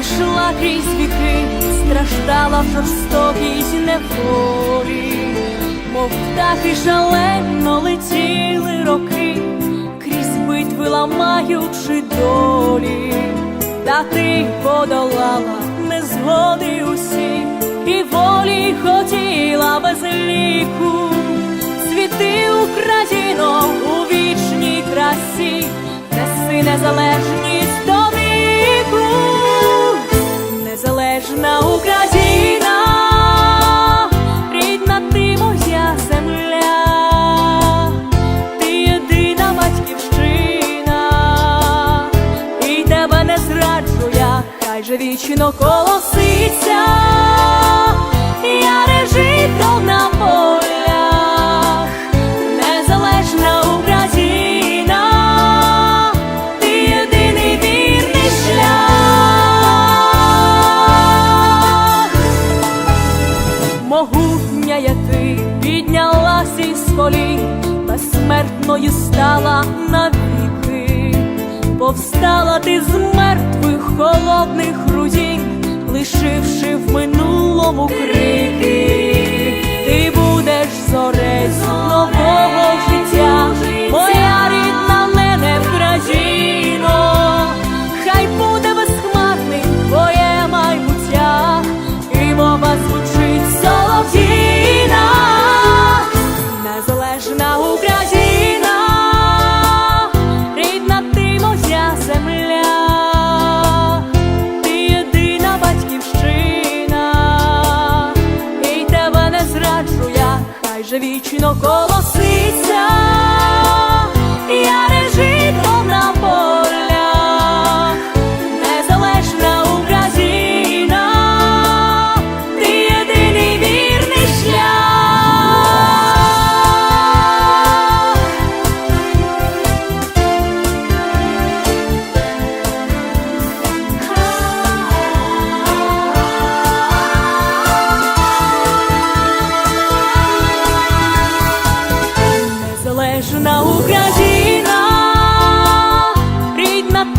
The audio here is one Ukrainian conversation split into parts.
йшла крізь віки, страждала в жорстокій неволі, мов птахи шалено летіли роки, крізь битви ламаючи долі, та ти подолала незгоди усі, і волі хотіла без ліку. Світи Україно у вічній красі, неси незалежність я, хай же вічно колоситься, я режитом на полях, незалежна Україна, ти єдиний вірний шлях. Могутня, ти піднялась із колін, безсмертною стала навіки, повстала ти з мертвих холодних руїн, лишивши в минулому крики, хай же вічно колоситься,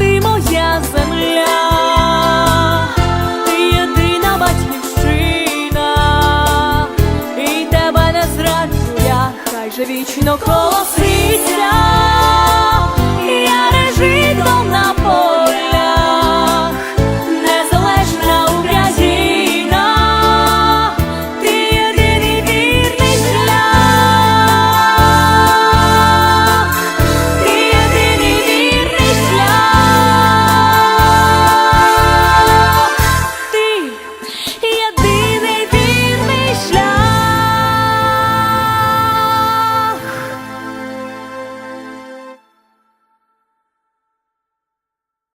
ти моя земля, ти єдина батьківщина, і тебе не зраджу я, хай же вічно колоси.